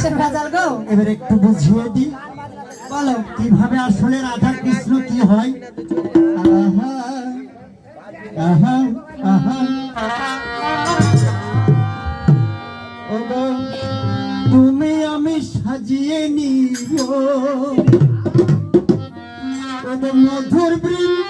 কিসের ভেজাল গো? এবার একটু বুঝিয়ে দি। বলো, কীভাবে আসলে রাধা কৃষ্ণ কি হয়? আহা আহা আহা। তুমি আমি সাজিয়ে নিব। মধুর বৃন্দাবন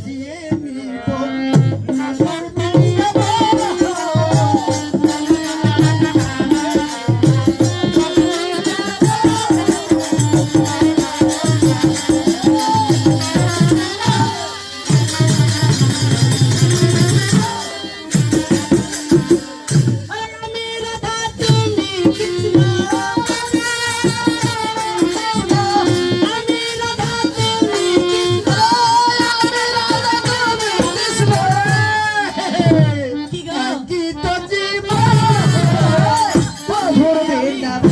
the